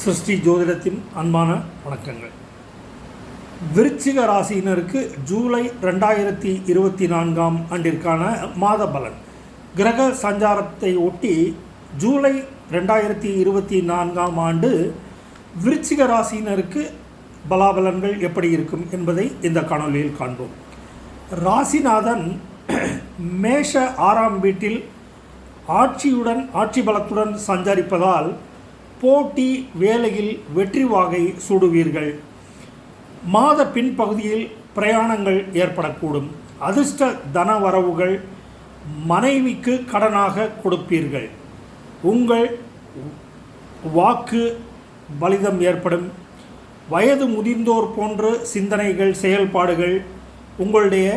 சிருஷ்டி ஜோதிடத்தின் அன்பான வணக்கங்கள். விருச்சிக ராசியினருக்கு ஜூலை ரெண்டாயிரத்தி இருபத்தி நான்காம் ஆண்டிற்கான மாத பலன். கிரக சஞ்சாரத்தை ஒட்டி ஜூலை ரெண்டாயிரத்தி இருபத்தி நான்காம் ஆண்டு விருச்சிக ராசியினருக்கு பலாபலன்கள் எப்படி இருக்கும் என்பதை இந்த காணொலியில் காண்போம். ராசிநாதன் மேஷ ஆறாம் வீட்டில் ஆட்சியுடன் ஆட்சி பலத்துடன் சஞ்சரிப்பதால் போட்டி வேலையில் வெற்றி வாகை சூடுவீர்கள். மாத பின்பகுதியில் பிரயாணங்கள் ஏற்படக்கூடும். அதிர்ஷ்ட தன வரவுகள் மனைவிக்கு கடனாக கொடுப்பீர்கள். உங்கள் வாக்கு பலிதம் ஏற்படும். வயது முதிர்ந்தோர் போன்ற சிந்தனைகள் செயல்பாடுகள் உங்களுடைய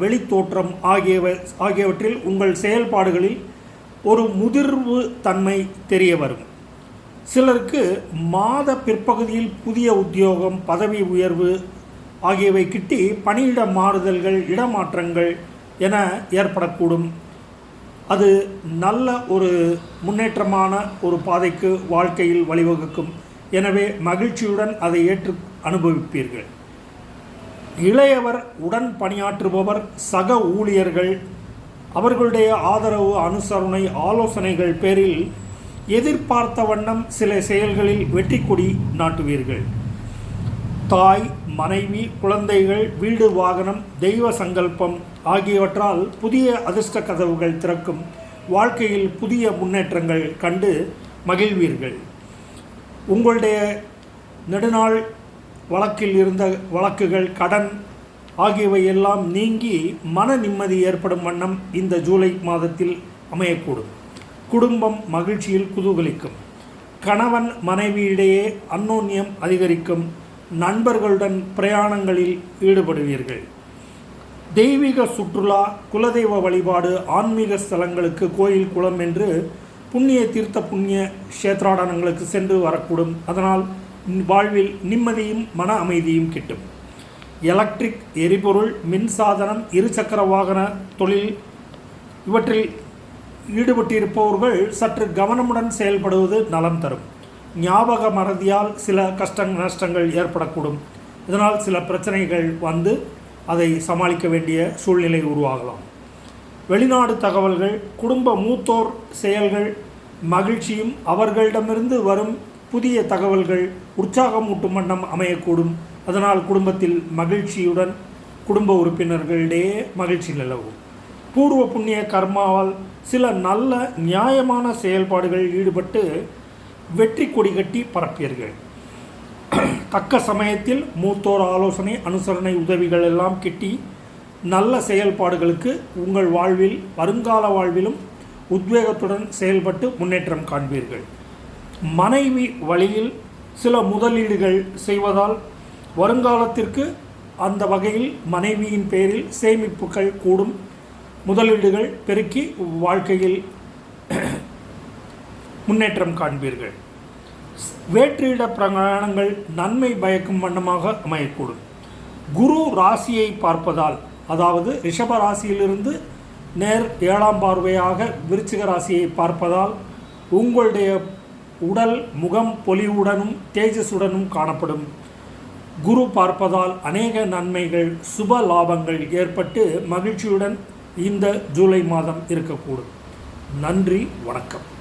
வெளித்தோற்றம் ஆகியவ ஆகியவற்றில் உங்கள் செயல்பாடுகளில் ஒரு முதிர்வு தன்மை தெரிய வரும் சிலருக்கு மாத பிற்பகுதியில் புதிய உத்தியோகம் பதவி உயர்வு ஆகியவை கிட்டி பணியிட மாறுதல்கள் இடமாற்றங்கள் என ஏற்படக்கூடும். அது நல்ல ஒரு முன்னேற்றமான ஒரு பாதைக்கு வாழ்க்கையில் வழிவகுக்கும். எனவே மகிழ்ச்சியுடன் அதை ஏற்று அனுபவிப்பீர்கள். இளையவர் உடன் பணியாற்றுபவர் சக ஊழியர்கள் அவர்களுடைய ஆதரவு அனுசரணை ஆலோசனைகள் பேரில் எதிர்பார்த்த வண்ணம் சில செயல்களில் வெற்றி கொடி நாட்டுவீர்கள். தாய் மனைவி குழந்தைகள் வீடு வாகனம் தெய்வ சங்கல்பம் ஆகியவற்றால் புதிய அதிர்ஷ்ட கதவுகள் திறக்கும் வாழ்க்கையில் புதிய முன்னேற்றங்கள் கண்டு மகிழ்வீர்கள். உங்களுடைய நெடுநாள் வழக்கில் இருந்த வழக்குகள் கடன் ஆகியவை எல்லாம் நீங்கி மன நிம்மதி ஏற்படும் வண்ணம் இந்த ஜூலை மாதத்தில் அமையக்கூடும். குடும்பம் மகிழ்ச்சியில் குதூகலிக்கும். கணவன் மனைவியிடையே அன்னோன்யம் அதிகரிக்கும். நண்பர்களுடன் பிரயாணங்களில் ஈடுபடுவீர்கள். தெய்வீக சுற்றுலா குலதெய்வ வழிபாடு ஆன்மீக ஸ்தலங்களுக்கு கோயில் குளம் என்று புண்ணிய தீர்த்த புண்ணிய கஷேத்ராடனங்களுக்கு சென்று வரக்கூடும். அதனால் வாழ்வில் நிம்மதியும் மன அமைதியும் கிட்டும். எலக்ட்ரிக் எரிபொருள் மின்சாதனம் இருசக்கர வாகன தொழில் இவற்றில் ஈடுபட்டிருப்பவர்கள் சற்று கவனமுடன் செயல்படுவது நலம் தரும். ஞாபக மறதியால் சில கஷ்ட நஷ்டங்கள் ஏற்படக்கூடும். இதனால் சில பிரச்சனைகள் வந்து அதை சமாளிக்க வேண்டிய சூழ்நிலை உருவாகலாம். வெளிநாடு தகவல்கள் குடும்ப மூத்தோர் செயல்கள் மகிழ்ச்சியும் அவர்களிடமிருந்து வரும் புதிய தகவல்கள் உற்சாகமூட்டும் வண்ணம் அமையக்கூடும். அதனால் குடும்பத்தில் மகிழ்ச்சியுடன் குடும்ப உறுப்பினர்களிடையே மகிழ்ச்சி நிலவும். பூர்வ புண்ணிய கர்மாவால் சில நல்ல நியாயமான செயல்பாடுகள் ஈடுபட்டு வெற்றி கொடி கட்டி பரப்பீர்கள் தக்க சமயத்தில் மூத்தோர் ஆலோசனை அனுசரணை உதவிகள் எல்லாம் கிட்டி நல்ல செயல்பாடுகளுக்கு உங்கள் வாழ்வில் வருங்கால வாழ்விலும் உத்வேகத்துடன் செயல்பட்டு முன்னேற்றம் காண்பீர்கள். மனைவி வழியில் சில முதலீடுகள் செய்வதால் வருங்காலத்திற்கு அந்த வகையில் மனைவியின் பேரில் சேமிப்புகள் கூடும். முதலீடுகள் பெருக்கி வாழ்க்கையில் முன்னேற்றம் காண்பீர்கள். வேற்றிட பிரகாணங்கள் நன்மை பயக்கும் வண்ணமாக அமையக்கூடும். குரு ராசியை பார்ப்பதால் அதாவது ரிஷப ராசியிலிருந்து நேர் ஏழாம் பார்வையாக விருச்சிக ராசியை பார்ப்பதால் உங்களுடைய உடல் முகம் பொலிவுடனும் தேஜஸுடனும் காணப்படும். குரு பார்ப்பதால் அநேக நன்மைகள் சுப லாபங்கள் ஏற்பட்டு மகிழ்ச்சியுடன் இந்த ஜூலை மாதம் இருக்கக்கூடும். நன்றி வணக்கம்.